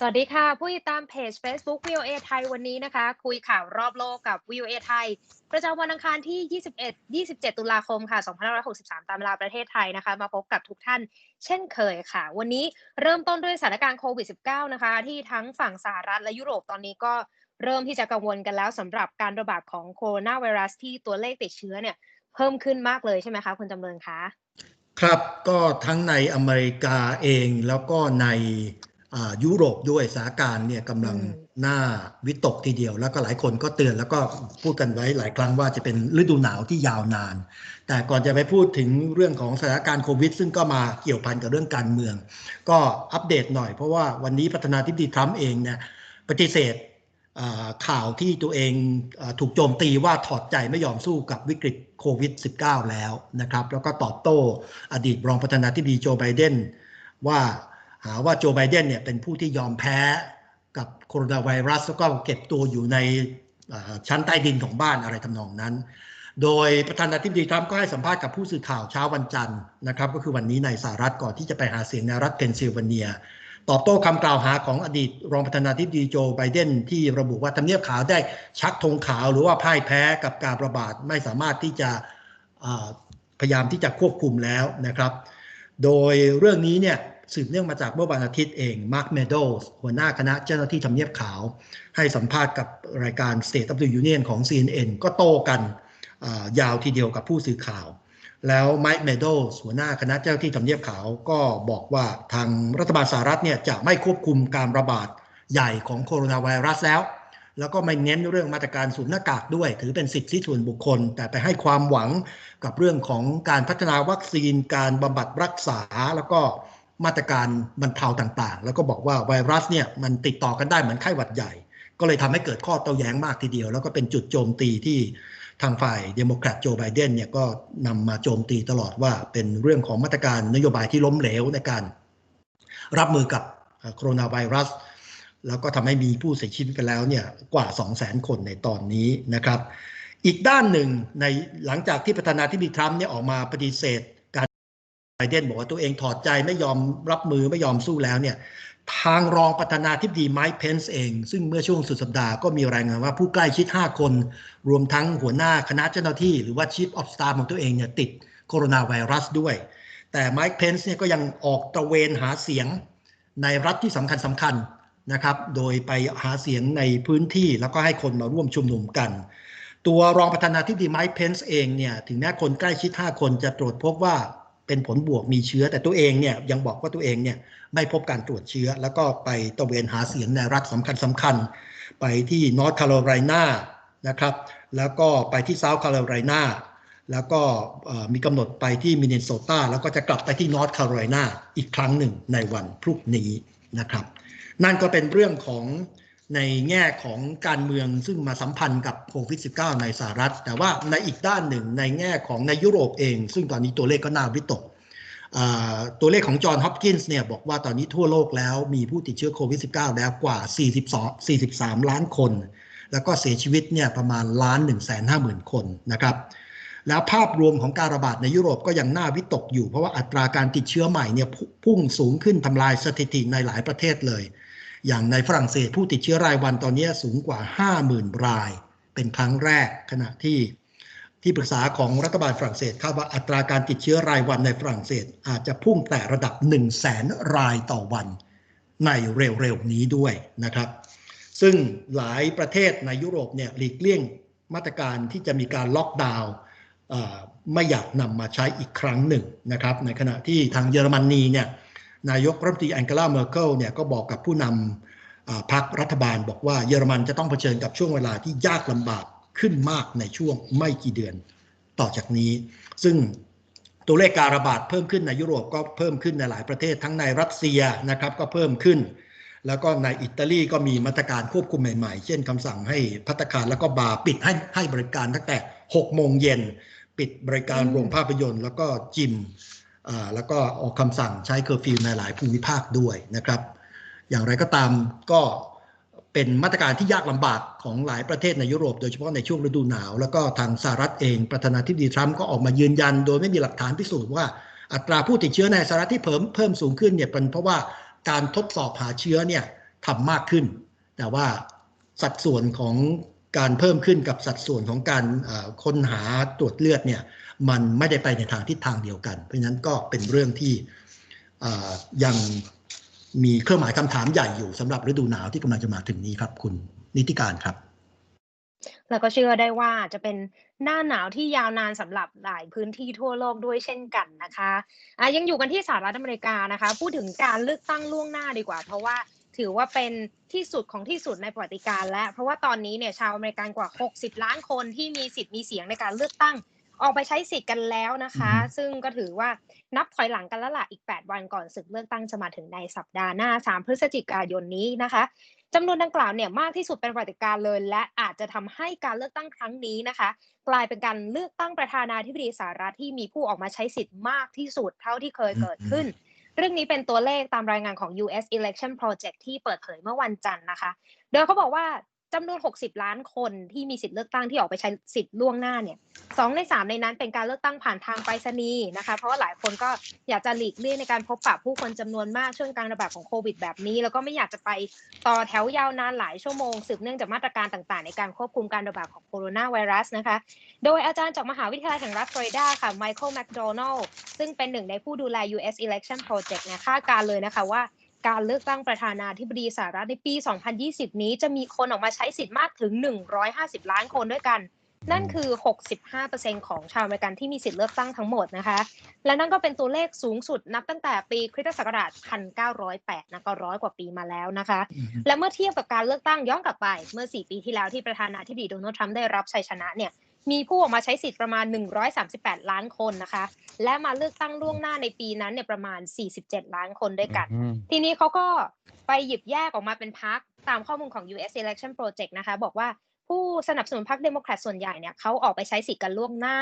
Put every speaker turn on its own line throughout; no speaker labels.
สวัสดีค่ะ ผู้ติดตามเพจ Facebook VOA ไทยวันนี้นะคะ คุยข่าวรอบโลกกับ VOA ไทย ประจำวันอังคารที่ 21 27 ตุลาคมค่ะ 2563 ตามเวลาประเทศไทยนะคะ มาพบกับทุกท่านเช่นเคยค่ะ วันนี้เริ่มต้นด้วยสถานการณ์โควิด -19 นะคะ ที่ทั้งฝั่งสหรัฐและยุโรปตอนนี้ก็เริ่มที่จะกังวลกันแล้วสำหรับการระบาดของโคโรนาไวรัสที่ตัวเลขติดเชื้อเนี่ยเพิ่มขึ้นมากเลยใช่ไหมคะคุณจำเริญคะ
ครับก็ทั้งในอเมริกาเองแล้วก็ใน ยุโรปด้วยสถานการณ์เนี่ยกำลัง
อืม
น่าวิตกทีเดียว แล้วก็หลายคนก็เตือนแล้วก็พูดกันไว้หลายครั้งว่าจะเป็นฤดูหนาวที่ยาวนาน แต่ก่อนจะไปพูดถึงเรื่องของสถานการณ์โควิด ซึ่งก็มาเกี่ยวพันกับเรื่องการเมือง ก็อัปเดตหน่อยเพราะว่าวันนี้ประธานาธิบดีทรัมป์เองเนี่ยปฏิเสธอ่าข่าวที่ตัวเองอาถูกโจมตีว่าถอดใจไม่ยอมสู้กับวิกฤตโควิด -19 แล้วนะครับ แล้วก็ตอบโต้อดีตรองประธานาธิบดีโจไบเดนว่า หาว่าโจไบเดนเนี่ยเป็นผู้ที่ยอมแพ้กับโคโรนาไวรัส แล้วก็เก็บตัวอยู่ในชั้นใต้ดินของบ้านอะไรทำนองนั้น โดยประธานาธิบดีทรัมป์ก็ให้สัมภาษณ์กับผู้สื่อข่าวเช้าวันจันทร์นะครับก็คือวันนี้ในสหรัฐก่อนที่จะไปหาเสียงในรัฐเพนซิลเวเนีย ตอบโต้คำกล่าวหาของอดีต รองประธานาธิบดีโจไบเดนที่ระบุว่าทำเนียบขาวได้ชักธงขาวหรือว่าพ่ายแพ้กับการระบาดไม่สามารถที่จะพยายามที่จะควบคุมแล้วนะครับ โดยเรื่องนี้เนี่ย สืบเนื่องมาจากเมื่อวันอาทิตย์เองมาร์คเมโดสหัวหน้าคณะเจ้าหน้าที่ทำเนียบขาว ให้สัมภาษณ์กับรายการ State of the Union ของ CNN ก็โต้กันยาวทีเดียวกับผู้สื่อข่าว แล้วไมค์เมโดสหัวหน้าคณะเจ้าหน้าที่ทำเนียบขาว ก็บอกว่าทางรัฐบาลสหรัฐเนี่ยจะไม่ควบคุมการระบาดใหญ่ของโคโรนาไวรัสแล้วแล้วก็ไม่เน้นเรื่องมาตรการสวมหน้ากากด้วย ถือเป็นสิทธิส่วนบุคคล แต่ไปให้ความหวังกับเรื่องของการพัฒนาวัคซีน การบำบัดรักษา แล้วก็ มาตรการบรรเทาต่างๆ แล้วก็บอกว่าไวรัสเนี่ยมันติดต่อกันได้เหมือนไข้หวัดใหญ่ ก็เลยทำให้เกิดข้อโต้แย้งมากทีเดียว แล้วก็เป็นจุดโจมตีที่ทางฝ่ายเดโมแครตโจไบเดนเนี่ยก็นำมาโจมตีตลอดว่าเป็นเรื่องของมาตรการนโยบายที่ล้มเหลวในการรับมือกับโคโรนาไวรัส แล้วก็ทำให้มีผู้เสียชีวิตไปแล้วเนี่ยกว่า 2 0 0 0 0 0 คนในตอนนี้นะครับ อีกด้านหนึ่งในหลังจากที่ประธานาธิบดีทรัมป์เนี่ยออกมาปฏิเสธ ไบเดนบอกว่าตัวเองถอดใจไม่ยอมรับมือไม่ยอมสู้แล้วเนี่ยทางรองประธานาธิบดีไมค์เพนส์เอง ซึ่งเมื่อช่วงสุดสัปดาห์ก็มีรายงานว่าผู้ใกล้ชิด 5 คน รวมทั้งหัวหน้าคณะเจ้าหน้าที่หรือว่า Chief of Staff ของตัวเองเนี่ยติดโคโรนาไวรัสด้วย แต่ไมค์เพนส์เนี่ยก็ยังออกตระเวนหาเสียงในรัฐที่สำคัญสำคัญนะครับ โดยไปหาเสียงในพื้นที่แล้วก็ให้คนมาร่วมชุมนุมกัน ตัวรองประธานาธิบดีไมค์เพนส์เองเนี่ยถึงแม้คนใกล้ชิด 5 คนจะตรวจพบว่า เป็นผลบวกมีเชื้อ แต่ตัวเองเนี่ยยังบอกว่าตัวเองเนี่ยไม่พบการตรวจเชื้อ แล้วก็ไปตระเวนหาเสียงในรัฐสำคัญสำคัญ ไปที่นอร์ทแคโรไลนานะครับ แล้วก็ไปที่เซาท์แคโรไลนาแล้วก็มีกำหนดไปที่มินนิโซตาแล้วก็จะกลับไปที่นอร์ทแคโรไลนาอีกครั้งหนึ่งในวันพรุ่งนี้นะครับ นั่นก็เป็นเรื่องของ ในแง่ของการเมืองซึ่งมาสัมพันธ์กับโควิด -19 ในสหรัฐ แต่ว่าในอีกด้านหนึ่งในแง่ของในยุโรปเอง ซึ่งตอนนี้ตัวเลขก็น่าวิตกตัวเลขของจอห์นฮอปกินส์เนี่ยบอกว่าตอนนี้ทั่วโลกแล้วมีผู้ติดเชื้อโควิด -19 แล้วกว่า 42 43 ล้านคน แล้วก็เสียชีวิตเนี่ยประมาณล้าน1 5 0 0 0 0 คนนะครับ แล้วภาพรวมของการระบาดในยุโรปก็ยังน่าวิตกอยู่ เพราะว่าอัตราการติดเชื้อใหม่เนี่ยพุ่งสูงขึ้นทำลายสถิติในหลายประเทศเลย อย่างในฝรั่งเศสผู้ติดเชื้อรายวันตอนนี้สูงกว่า 50,000 ราย เป็นครั้งแรกขณะที่ที่ปรึกษาของรัฐบาลฝรั่งเศสคาดว่าอัตราการติดเชื้อรายวันในฝรั่งเศสอาจจะพุ่งแต่ระดับ 1 0 0 0 0แสนรายต่อวันในเร็วๆนี้ด้วยนะครับ ซึ่งหลายประเทศในยุโรปเนี่ยหลีกเลี่ยงมาตรการที่จะมีการล็อกดาวน์ไม่อยากนำมาใช้อีกครั้งหนึ่งนะครับ ในขณะที่ทางเยอรมนีเนี่ย นายกรัฐมนตรีแองเกลาเมอร์เคิลเนี่ยก็บอกกับผู้นำพรรครัฐบาลบอกว่าเยอรมันจะต้องเผชิญกับช่วงเวลาที่ยากลำบากขึ้นมากในช่วงไม่กี่เดือนต่อจากนี้ ซึ่งตัวเลขการระบาดเพิ่มขึ้นในยุโรปก็เพิ่มขึ้นในหลายประเทศทั้งในรัสเซียนะครับก็เพิ่มขึ้น แล้วก็ในอิตาลีก็มีมาตรการควบคุมใหม่ๆ เช่นคำสั่งให้พัตคารแล้วก็บาร์ปิดให้ให้บริการตั้งแต่ 6 โมงเย็น ปิดบริการโรงภาพยนตร์ แล้วก็จิม แล้วก็ออกคำสั่งใช้เคอร์ฟิวในหลายภูมิภาคด้วยนะครับ อย่างไรก็ตามก็เป็นมาตรการที่ยากลำบากของหลายประเทศในยุโรปโดยเฉพาะในช่วงฤดูหนาว แล้วก็ทางสหรัฐเองประธานาธิบดีทรัมป์ก็ออกมายืนยัน โดยไม่มีหลักฐานพิสูจน์ว่าอัตราผู้ติดเชื้อในสหรัฐที่เพิ่มเพิ่มสูงขึ้นเนี่ยเป็นเพราะว่าการทดสอบหาเชื้อเนี่ยทำมากขึ้น แต่ว่าสัดส่วนของการเพิ่มขึ้นกับสัดส่วนของการค้นหาตรวจเลือดเนี่ย มันไม่ได้ไปในทางทิศทางเดียวกัน เพราะฉะนั้นก็เป็นเรื่องที่ยังมีเครื่องหมายคำถามใหญ่อยู่สำหรับฤดูหนาวที่กำลังจะมาถึงนี้ครับ คุณนิติการครับ
แล้วก็เชื่อได้ว่าจะเป็นหน้าหนาวที่ยาวนานสำหรับหลายพื้นที่ทั่วโลกด้วยเช่นกันนะคะะยังอยู่กันที่สหรัฐอเมริกานะคะ พูดถึงการเลือกตั้งล่วงหน้าดีกว่า เพราะว่าถือว่าเป็นที่สุดของที่สุดในประวัติการและเพราะว่าตอนนี้เนี่ยชาวอเมริกันกว่า 60 ล้านคนที่มีสิทธิ์มีเสียงในการเลือกตั้ง ออกไปใช้สิทธิ์กันแล้วนะคะ ซึ่งก็ถือว่านับถอยหลังกันแล้วล่ะอีก 8 วันก่อนศึกเลือกตั้งจะมาถึงในสัปดาห์หน้า 3 พฤศจิกายนนี้นะคะจำนวนดังกล่าวเนี่ยมากที่สุดเป็นประวัติการเลย และอาจจะทำให้การเลือกตั้งครั้งนี้นะคะ กลายเป็นการเลือกตั้งประธานาธิบดีสหรัฐที่มีผู้ออกมาใช้สิทธิ์มากที่สุดเท่าที่เคยเกิดขึ้น เรื่องนี้เป็นตัวเลขตามรายงานของ U.S. Election Project ที่เปิดเผยเมื่อวันจันทร์นะคะ โดยเขาบอกว่า จำนวน 60 ล้านคนที่มีสิทธิ์เลือกตั้งที่ออกไปใช้สิทธิ์ล่วงหน้าเนี่ยสองในสามในนั้นเป็นการเลือกตั้งผ่านทางไปรษณีย์นะคะ เพราะว่าหลายคนก็อยากจะหลีกเลี่ยงในการพบปะผู้คนจำนวนมากช่วงการระบาดของโควิดแบบนี้ แล้วก็ไม่อยากจะไปต่อแถวยาวนานหลายชั่วโมง สืบเนื่องจากมาตรการต่างๆ ในการควบคุมการระบาดของโคโรนาไวรัสนะคะ โดยอาจารย์จากมหาวิทยาลัยแห่งรัฐฟลอริดาค่ะไมเคิลแมคโดนัลล์ซึ่งเป็นหนึ่งในผู้ดูแล U.S. Election Project เนี่ยคาดการเลยนะคะว่า การเลือกตั้งประธานาธิบดีสหรัฐในปี 2020 นี้จะมีคนออกมาใช้สิทธิ์มากถึง 150 ล้านคนด้วยกัน นั่นคือ 65%ของชาวอเมริกันที่มีสิทธิ์เลือกตั้งทั้งหมดนะคะ และนั่นก็เป็นตัวเลขสูงสุดนับตั้งแต่ปีคริสตศักราช 1908 นะก็ร้อยกว่าปีมาแล้วนะคะ และเมื่อเทียบกับการเลือกตั้งย้อนกลับไปเมื่อ 4 ปีที่แล้วที่ประธานาธิบดีโดนัลด์ทรัมป์ได้รับชัยชนะเนี่ย มีผู้ออกมาใช้สิทธิ์ประมาณ 138 ล้านคนนะคะ และมาเลือกตั้งล่วงหน้าในปีนั้นเนี่ยประมาณ 47 ล้านคนด้วยกัน ทีนี้เขาก็ไปหยิบแยกออกมาเป็นพักตามข้อมูลของ U.S. Election Project นะคะ บอกว่าผู้สนับสนุนพรรคเดโมแครตส่วนใหญ่เนี่ยเขาออกไปใช้สิทธิ์กันล่วงหน้า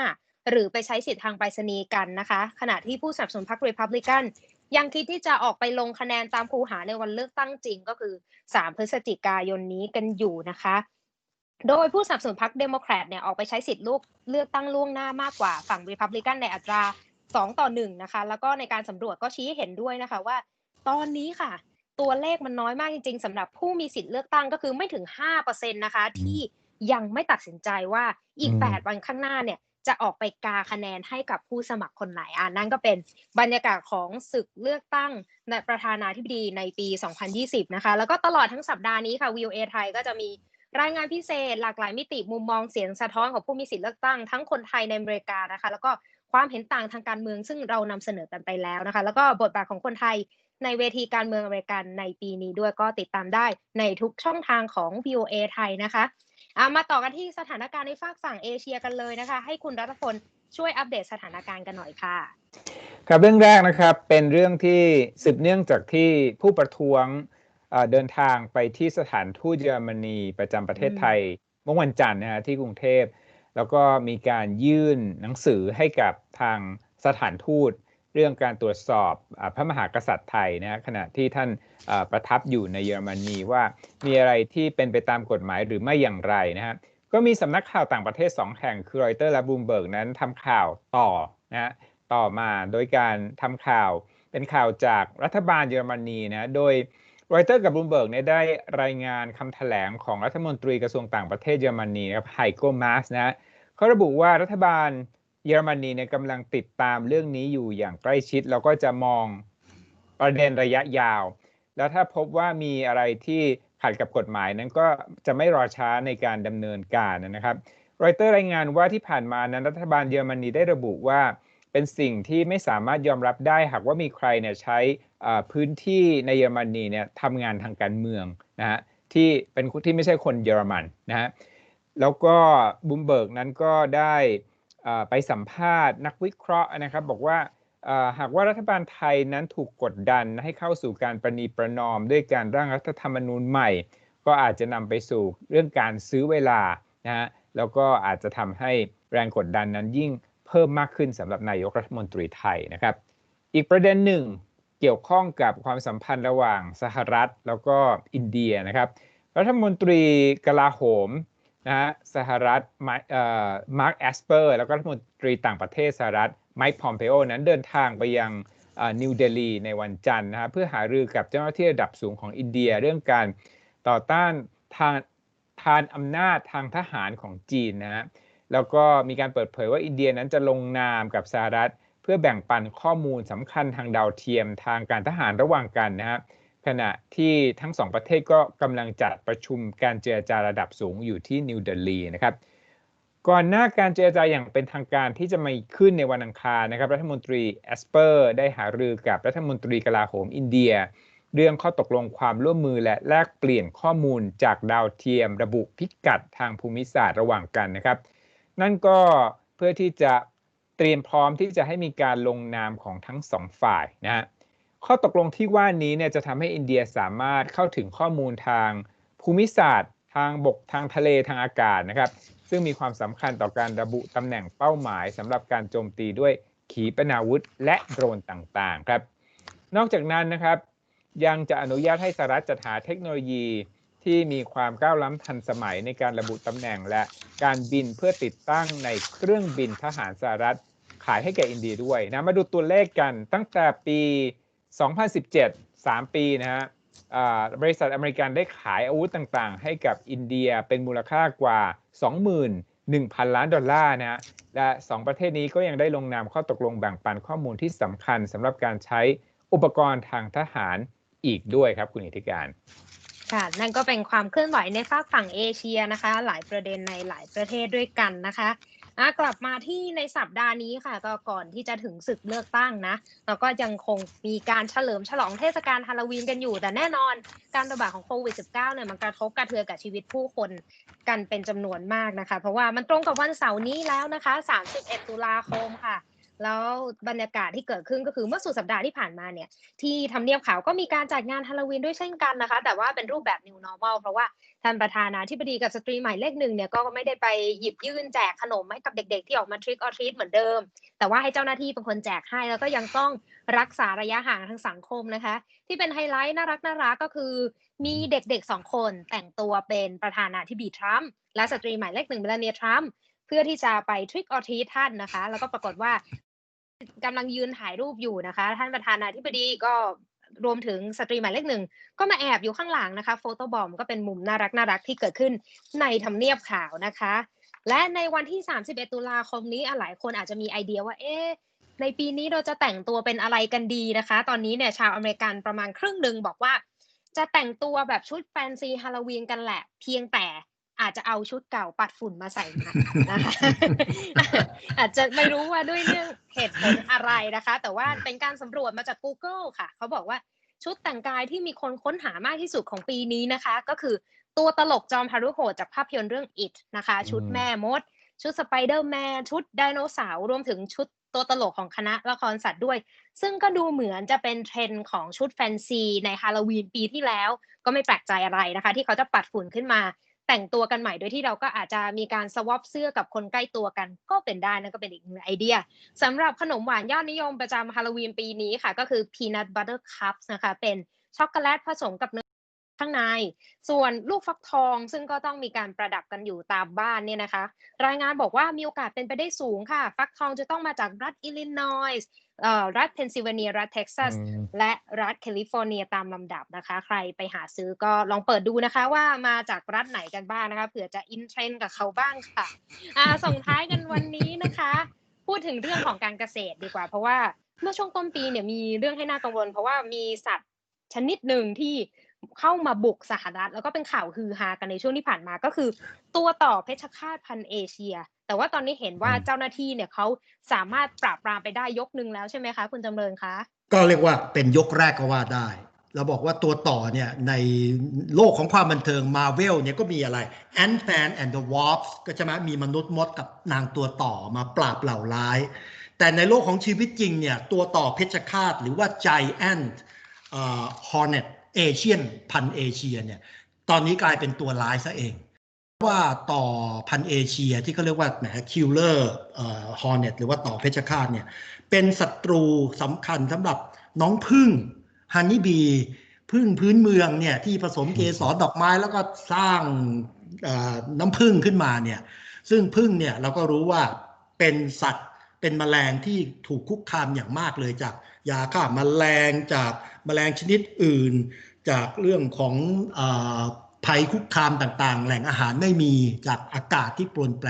หรือไปใช้สิทธิ์ทางไปรษณีย์กันนะคะ ขณะที่ผู้สนับสนุนพรรครีพับลิกันยังคิดที่จะออกไปลงคะแนนตามคูหาในวันเลือกตั้งจริงก็คือ 3 พฤศจิกายนนี้กันอยู่นะคะ โดยผู้สนับสนุนพรรคเดโมแครตเนี่ยออกไปใช้สิทธิ์ลูกเลือกตั้งล่วงหน้ามากกว่าฝั่งรีพับลิกันในอัตรา 2 ต่อ1นะคะแล้วก็ในการสำรวจก็ชี้เห็นด้วยนะคะว่า ตอนนี้ค่ะ ตัวเลขมันน้อยมากจริง ๆสำหรับผู้มีสิทธิ์เลือกตั้งก็คือไม่ถึง5%นะคะที่ยังไม่ตัดสินใจว่าอีก 8 วันข้างหน้าเนี่ยจะออกไปกาคะแนนให้กับผู้สมัครคนไหนอ่านั่นก็เป็นบรรยากาศของศึกเลือกตั้งในประธานาธิบดีในปี 2020 นะคะ แล้วก็ตลอดทั้งสัปดาห์นี้ค่ะวิวเอไทยก็จะมี รายงานพิเศษหลากหลายมิติมุมมองเสียงสะท้อนของผู้มีสิทธิเลือกตั้งทั้งคนไทยในอเมริกานะคะ แล้วก็ความเห็นต่างทางการเมืองซึ่งเรานำเสนอกันไปแล้วนะคะ แล้วก็บทบาทของคนไทยในเวทีการเมืองอเมริกันในปีนี้ด้วยก็ติดตามได้ในทุกช่องทางของ VOA ไทยนะคะามาต่อกันที่สถานการณ์ในฝากฝั่งเอเชียกันเลยนะคะ ให้คุณรัตพลช่วยอัปเดตสถานการณ์กันหน่อยค่ะ
ครับเรื่องแรกนะครับเป็นเรื่องที่สืบเนื่องจากที่ผู้ประท้วง เดินทางไปที่สถานทูตเยอรมนีประจำประเทศไทย เมื่อวันจันทร์นะฮะที่กรุงเทพ แล้วก็มีการยื่นหนังสือให้กับทางสถานทูต เรื่องการตรวจสอบพระมหากษัตริย์ไทยนะขณะที่ท่านประทับอยู่ในเยอรมนีว่ามีอะไรที่เป็นไปตามกฎหมายหรือไม่อย่างไรนะฮะก็มีสำนักข่าวต่างประเทศ 2 แห่งคือรอยเตอร์และบูมเบิร์กนั้นทำข่าวต่อนะฮะต่อมาโดยการทำข่าวเป็นข่าวจากรัฐบาลเยอรมนีนะโดย รอยเตอร์กับบลูมเบิร์กเนี่ยได้รายงานคำแถลงของรัฐมนตรีกระทรวงต่างประเทศเยอรมนีครับไฮโกมาสนะเขาระบุว่ารัฐบาลเยอรมนีเนี่ยกำลังติดตามเรื่องนี้อยู่อย่างใกล้ชิด แล้วก็จะมองประเด็นระยะยาว แล้วถ้าพบว่ามีอะไรที่ขัดกับกฎหมายนั้นก็จะไม่รอช้าในการดำเนินการนะครับรอยเตอร์รายงานว่าที่ผ่านมานั้นรัฐบาลเยอรมนีได้ระบุว่า เป็นสิ่งที่ไม่สามารถยอมรับได้ หากว่ามีใครเนี่ยใช้พื้นที่ในเยอรมนีเนี่ยทำงานทางการเมืองนะฮะที่เป็นที่ไม่ใช่คนเยอรมันนะฮะแล้วก็บุมเบิร์กนั้นก็ได้ไปสัมภาษณ์นักวิเคราะห์นะครับ บอกว่าหากว่ารัฐบาลไทยนั้นถูกกดดันให้เข้าสู่การประนีประนอม ด้วยการร่างรัฐธรรมนูญใหม่ ก็อาจจะนำไปสู่เรื่องการซื้อเวลานะฮะแล้วก็อาจจะทำให้แรงกดดันนั้นยิ่ง เพิ่มมากขึ้นสำหรับนายกรัฐมนตรีไทยนะครับ อีกประเด็นหนึ่งเกี่ยวข้องกับความสัมพันธ์ระหว่างสหรัฐแล้วก็อินเดียนะครับรัฐมนตรีกลาโหมนะฮะสหรัฐมาร์คแอสเปอร์แล้วก็รัฐมนตรีต่างประเทศสหรัฐไมค์พอมเปโอนั้นเดินทางไปยังนิวเดลีในวันจันทร์นะฮะเพื่อหารือกับเจ้าหน้าที่ระดับสูงของอินเดีย เรื่องการต่อต้านทางทานอำนาจทางทหารของจีนนะฮะ แล้วก็มีการเปิดเผยว่าอินเดียนั้นจะลงนามกับสหรัฐ เพื่อแบ่งปันข้อมูลสำคัญทางดาวเทียมทางการทหารระหว่างกันนะฮะขณะที่ทั้งสองประเทศก็กำลังจัดประชุมการเจรจาระดับสูงอยู่ที่นิวเดลีนะครับก่อนหน้าการเจรจาอย่างเป็นทางการที่จะมาขึ้นในวันอังคารนะครับ รัฐมนตรีแอสเปอร์ได้หารือกับรัฐมนตรีกลาโหมอินเดีย เรื่องข้อตกลงความร่วมมือและแลกเปลี่ยนข้อมูลจากดาวเทียม ระบุพิกัดทางภูมิศาสตร์ระหว่างกันนะครับ นั่นก็เพื่อที่จะเตรียมพร้อมที่จะให้มีการลงนามของทั้งสองฝ่ายนะฮะข้อตกลงที่ว่านี้เนี่ยจะทำให้อินเดียสามารถเข้าถึงข้อมูลทางภูมิศาสตร์ ทางบกทางทะเลทางอากาศนะครับ ซึ่งมีความสำคัญต่อการระบุตำแหน่งเป้าหมายสำหรับการโจมตีด้วยขีปนาวุธและโดรนต่างๆครับ นอกจากนั้นนะครับ ยังจะอนุญาตให้สหรัฐจัดหาเทคโนโลยีที่มีความก้าวล้ำทันสมัยในการระบุตำแหน่งและ การบินเพื่อติดตั้งในเครื่องบินทหารสหรัฐ ขายให้แก่อินเดียด้วยนะ มาดูตัวเลขกันตั้งแต่ปี 2017 3 ปีนะฮะบริษัทอเมริกันได้ขายอาวุธต่างๆ ให้กับอินเดียเป็นมูลค่ากว่า 21,000 ล้านดอลลาร์นะฮะและ 2 ประเทศนี้ก็ยังได้ลงนามข้อตกลงแบ่งปันข้อมูลที่สำคัญสำหรับการใช้อุปกรณ์ทางทหารอีกด้วยครับคุณอิทธิการ
ค่ะนั่นก็เป็นความเคลื่อนไหวในฝากฝั่งเอเชียนะคะ หลายประเด็นในหลายประเทศด้วยกันนะคะอะกลับมาที่ในสัปดาห์นี้ค่ะ ก็ก่อนที่จะถึงศึกเลือกตั้งนะเราก็ยังคงมีการเฉลิมฉลองเทศกาลฮาโลวีนกันอยู่ แต่แน่นอนการระบาดของโควิด -19 เนี่ยมันกระทบกระเทือนกับชีวิตผู้คนกันเป็นจำนวนมากนะคะ เพราะว่ามันตรงกับวันเสาร์นี้แล้วนะคะ 31 ตุลาคมค่ะ แล้วบรรยากาศที่เกิดขึ้นก็คือเมื่อสุดสัปดาห์ที่ผ่านมาเนี่ยที่ทำเนียบขาวก็มีการจัดงานฮาโลวีนด้วยเช่นกันนะคะ แต่ว่าเป็นรูปแบบ new normal เพราะว่าท่านประธานาธิบดีกับสตรีหมายเลขหนึ่งเนี่ยก็ไม่ได้ไปหยิบยื่นแจกขนมให้กับเด็กๆ ที่ออกมา trick or treat เหมือนเดิม แต่ว่าให้เจ้าหน้าที่เป็นคนแจกให้ แล้วก็ยังต้องรักษาระยะห่างทางสังคมนะคะ ที่เป็นไฮไลท์น่ารักน่ารักก็คือมีเด็กๆสองคนแต่งตัวเป็นประธานาธิบดีทรัมป์และสตรีหมายเลขหนึ่งเมลานีทรัมป์เพื่อที่จะไป trick or treat ท่านนะคะ แล้วก็ปรากฏว่า กำลังยืนถ่ายรูปอยู่นะคะ ท่านประธานาธิบดีก็รวมถึงสตรีหมายเลขหนึ่ง ก็มาแอบอยู่ข้างหลังนะคะ โฟโต้บอมก็เป็นมุมน่ารักน่ารักที่เกิดขึ้นในทำเนียบขาวนะคะ และในวันที่ 31 ตุลาคมนี้หลายคนอาจจะมีไอเดียว่าเอ๊ะในปีนี้เราจะแต่งตัวเป็นอะไรกันดีนะคะ ตอนนี้เนี่ยชาวอเมริกันประมาณครึ่งหนึ่งบอกว่า จะแต่งตัวแบบชุดแฟนซีฮาโลวีนกันแหละ เพียงแต่ อาจจะเอาชุดเก่าปัดฝุ่นมาใส่ใหม่นะคะอาจจะไม่รู้ว่าด้วยเรื่องเหตุผลอะไรนะคะ แต่ว่าเป็นการสำรวจมาจาก Google ค่ะ เขาบอกว่าชุดแต่งกายที่มีคนค้นหามากที่สุดของปีนี้นะคะ ก็คือตัวตลกจอมพารุโหดจากภาพยนตร์เรื่อง It นะคะ ชุด
อืม
แม่มด ชุดสไปเดอร์แมนชุดไดโนเสาร์รวมถึงชุดตัวตลกของคณะละครสัตว์ด้วย ซึ่งก็ดูเหมือนจะเป็นเทรนด์ของชุดแฟนซีในฮาโลวีนปีที่แล้ว ก็ไม่แปลกใจอะไรนะคะ ที่เขาจะปัดฝุ่นขึ้นมา แต่งตัวกันใหม่โดยที่เราก็อาจจะมีการสวอปเสื้อกับคนใกล้ตัวกัน ก็เป็นได้นั่นก็เป็นอีกหนึ่งไอเดียสำหรับขนมหวานยอดนิยมประจำฮาโลวีนปีนี้ค่ะ ก็คือ peanut butter cups นะคะ เป็นช็อกโกแลตผสมกับเนยข้างใน ส่วนลูกฟักทองซึ่งก็ต้องมีการประดับกันอยู่ตามบ้านเนี่ยนะคะ รายงานบอกว่ามีโอกาสเป็นไปได้สูงค่ะ ฟักทองจะต้องมาจากรัฐอิลลินอยส์ รัฐเพนซิลเวเนียรัฐเท็กซัส
อืม
และรัฐแคลิฟอร์เนียตามลำดับนะคะ ใครไปหาซื้อก็ลองเปิดดูนะคะ ว่ามาจากรัฐไหนกันบ้างนะคะเผื่อจะอินเทรนด์กับเขาบ้างค่ะอ่าส่งท้ายกันวันนี้นะคะ พูดถึงเรื่องของการเกษตรดีกว่า เพราะว่าเมื่อช่วงต้นปีเนี่ยมีเรื่องให้น่ากังวล เพราะว่ามีสัตว์ชนิดหนึ่งที่ เข้ามาบุกสหรัฐ แล้วก็เป็นข่าวฮือฮากันในช่วงที่ผ่านมาก็คือ ตัวต่อเพชฌฆาตพันธุ์เอเชีย แต่ว่าตอนนี้เห็นว่า
อืม
เจ้าหน้าที่เนี่ยเขาสามารถปราบปรามไปได้ยกหนึ่งแล้วใช่ไหมคะ คุณจำเริญคะ
ก็เรียกว่าเป็นยกแรกก็ว่าได้เราบอกว่าตัวต่อเนี่ยในโลกของความบันเทิงมาเวลเนี่ยก็มีอะไร Ant-Man and the Wasp ก็จะมามีมนุษย์มดกับนางตัวต่อมาปราบเหล่าร้าย แต่ในโลกของชีวิตจริงเนี่ยตัวต่อเพชฌฆาตหรือว่า Giant เอ่อ Hornet Asian พันเอเชียเนี่ยตอนนี้กลายเป็นตัวร้ายซะเอง ว่าต่อพันเอเชียที่เขาเรียกว่าแหมคิลเลอร์เอ่อฮอร์เน็ตหรือว่าต่อเพชฌฆาตเนี่ยเป็นศัตรูสำคัญสำหรับน้องพึ่งฮันนี่บีพึ่งพื้นเมืองเนี่ยที่ผสมเกสรดอกไม้แล้วก็สร้างน้ำพึ่งขึ้นมาเนี่ยซึ่งพึ่งเนี่ยเราก็รู้ว่าเป็นสัตว์ เป็นเป็นแมลงที่ถูกคุกคามอย่างมากเลยจากยาฆ่าแมลงจากแมลงชนิดอื่น จากเรื่องของอภัยคุกคามต่างๆ แหล่งอาหารไม่มีจากอากาศที่ปรนแปร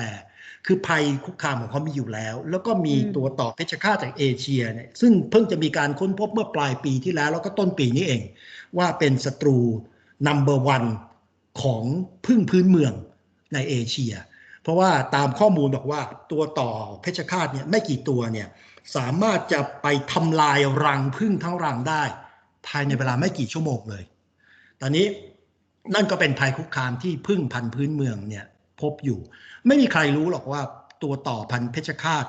คือภัยคุกคามของเขามีอยู่แล้ว แล้วก็มีตัวต่อเพชฌฆาตจากเอเชียเนี่ยซึ่งเพิ่งจะมีการค้นพบเมื่อปลายปีที่แล้ว แล้วก็ต้นปีนี้เอง ว่าเป็นศัตรูนัมเบอร์วันของพึ่งพื้นเมืองในเอเชีย เพราะว่าตามข้อมูลบอกว่าตัวต่อเพชฌฆาตเนี่ยไม่กี่ตัวเนี่ยสามารถจะไปทำลายรังพึ่งทั้งรังได้ ภายในเวลาไม่กี่ชั่วโมงเลย ตอนนี้นั่นก็เป็นภัยคุกคามที่พึ่งพันธุ์พื้นเมืองเนี่ยพบอยู่ ไม่มีใครรู้หรอกว่าตัวต่อพันธุ์เพชฌฆาต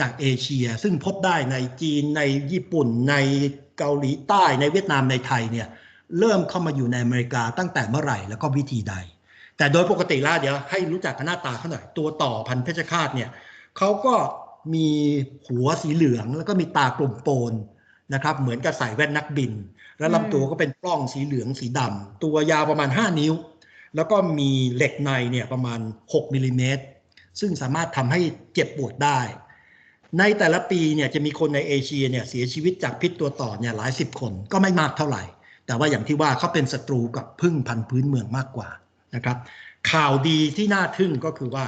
จากเอเชีย ซึ่งพบได้ในจีนในญี่ปุ่น ในเกาหลีใต้ในเวียดนามในไทยเนี่ยเริ่มเข้ามาอยู่ในอเมริกาตั้งแต่เมื่อไหร่แล้วก็วิธีใด แต่โดยปกติแล้วเดี๋ยวให้รู้จักกันหน้าตาเขาหน่อย ตัวต่อพันธุ์เพชฌฆาตเนี่ยเขาก็มีหัวสีเหลืองแล้วก็มีตากลมโปนนะครับ เหมือนกับใส่แว่นนักบิน แล้วลำตัวก็เป็นปล้องสีเหลืองสีดำตัวยาวประมาณ 5 นิ้ว แล้วก็มีเหล็กในเนี่ยประมาณ 6มิลลิเมตรซึ่งสามารถทำให้เจ็บปวดได้ ในแต่ละปีเนี่ยจะมีคนในเอเชียเนี่ยเสียชีวิตจากพิษตัวต่อเนี่ยหลายสิบคนก็ไม่มากเท่าไหร่ แต่ว่าอย่างที่ว่าเขาเป็นศัตรูกับพึ่งพันธุ์พื้นเมืองมากกว่า นะครับ ข่าวดีที่น่าทึ่งก็คือว่า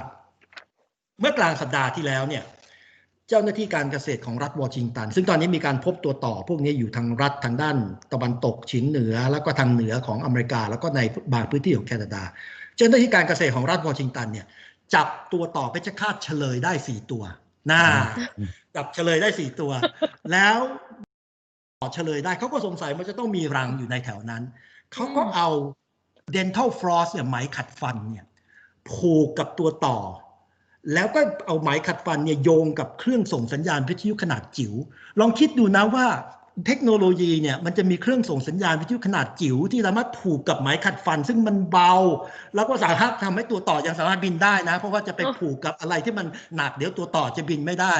เมื่อกลางสัปดาห์ที่แล้วเนี่ยเจ้าหน้าที่การเกษตรของรัฐวอชิงตัน ซึ่งตอนนี้มีการพบตัวต่อพวกนี้อยู่ทางรัฐทางด้านตะวันตกเฉียงเหนือ แล้วก็ทางเหนือของอเมริกา แล้วก็ในบางพื้นที่ของแคนาดา เจ้าหน้าที่การเกษตรของรัฐวอชิงตันเนี่ยจับตัวต่อเพชฌฆาตเฉลยได้สี่ตัวน่าจับเฉลยได้สี่ตัว แล้วต่อเฉลยได้เขาก็สงสัยมันจะต้องมีรังอยู่ในแถวนั้นเขาก็เอา dental floss เนี่ยไหมขัดฟันเนี่ยผูกกับตัวต่อ แล้วก็เอาไหมขัดฟันเนี่ยโยงกับเครื่องส่งสัญญาณวิทยุขนาดจิ๋วลองคิดดูนะว่าเทคโนโลยีเนี่ยมันจะมีเครื่องส่งสัญญาณวิทยุขนาดจิ๋วที่สามารถผูกกับไหมขัดฟัน ซึ่งมันเบา แล้วก็สามารถทำให้ตัวต่อยังสามารถบินได้นะ เพราะว่าจะไป
อ๋อ
ผูกกับอะไรที่มันหนักเดี๋ยวตัวต่อจะบินไม่ได้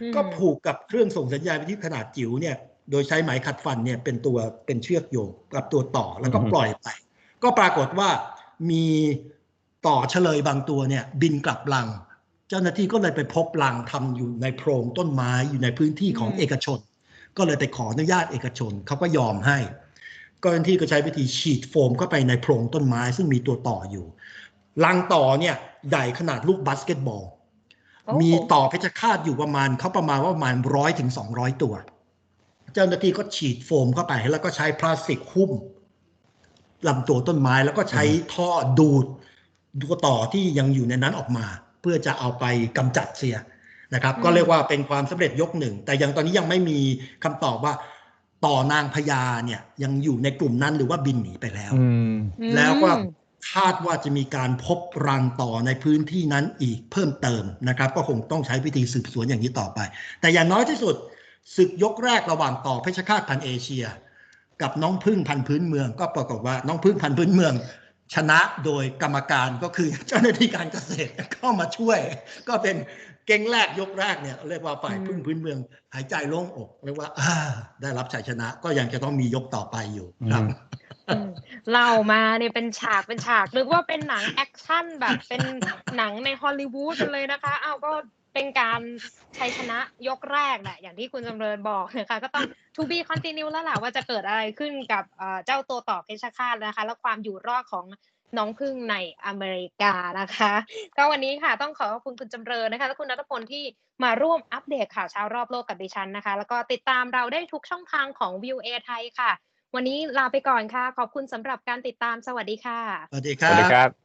อืม
ก็ผูกกับเครื่องส่งสัญญาณวิทยุขนาดจิ๋วเนี่ยโดยใช้ไหมขัดฟันเนี่ยเป็นตัวเป็นเชือกโยงกับตัวต่อแล้วก็
อือฮึ
ปล่อยไป ก็ปรากฏว่ามีต่อเฉลยบางตัวเนี่ยบินกลับรัง เจ้าหน้าที่ก็เลยไปพบรังทำอยู่ในโพรงต้นไม้อยู่ในพื้นที่ของ
อืม
เอกชน ก็เลยไปขออนุญาตเอกชนเขาก็ยอมให้ก็เจ้าหน้าที่ก็ใช้วิธีฉีดโฟมเข้าไปในโพรงต้นไม้ ซึ่งมีตัวต่ออยู่รังต่อเนี่ยใหญ่ขนาดลูกบาสเกตบอล
โอ้
มีต่อเพชฌฆาตอยู่ประมาณเขาประมาณว่าประมาณร้อยถึงสองร้อยตัว เจ้าหน้าที่ก็ฉีดโฟมเข้าไปแล้วก็ใช้พลาสติกหุ้ม ลำตัวต้นไม้แล้วก็ใช้ท่อดูดตัวต่อที่ยังอยู่ในนั้นออกมา เพื่อจะเอาไปกำจัดเสียนะครับ
อืม
ก็เรียกว่าเป็นความสำเร็จยกหนึ่ง แต่ยังตอนนี้ยังไม่มีคำตอบว่าต่อนางพญาเนี่ยยังอยู่ในกลุ่มนั้นหรือว่าบินหนีไปแล้ว
อืม
แล้วก็
อืม
คาดว่าจะมีการพบรังต่อในพื้นที่นั้นอีกเพิ่มเติมนะครับ ก็คงต้องใช้วิธีสืบสวนอย่างนี้ต่อไป แต่อย่างน้อยที่สุดศึกยกแรกระหว่างต่อเพชฌฆาตพันธุ์เอเชีย กับน้องพึ่งพันพื้นเมือง ก็ปรากฏว่าน้องพึ่งพันพื้นเมือง ชนะโดยกรรมการก็คือเจ้าหน้าที่การเกษตรเข้ามาช่วย ก็เป็นเก่งแรกยกแรกเนี่ยเรียกว่าฝ่ายพึ่งพื้นเมือง หายใจโล่งอกเรียกว่าอได้รับชัยชนะก็ยังจะต้องมียกต่อไปอยู่ครับ
เล่ามาเนี่ยเป็นฉากเป็นฉากนึกว่าเป็นหนังแอคชั่นแบบเป็นหนังในฮอลลีวูดเลยนะคะอ้าวก็ เป็นการชัยชนะยกแรกแหละอย่างที่คุณจำเริญบอกนะคะก็ต้อง to be continue แล้วแหละว่าจะเกิดอะไรขึ้นกับเอ่อเจ้าตัวต่อเพชฌฆาตนะคะ และความอยู่รอดของน้องพึ่งในอเมริกานะคะ ก็วันนี้ค่ะต้องขอขอบคุณคุณจำเริญนะคะ และคุณนัทพลที่มาร่วมอัปเดตข่าวเช้ารอบโลกกับดิฉันนะคะ แล้วก็ติดตามเราได้ทุกช่องทางของ View A ไทยค่ะ วันนี้ลาไปก่อนค่ะ ขอบคุณสำหรับการติดตามสวัสดีค่ะ
สวัสดีค
ส
รั
วัสดี
บ
ครับ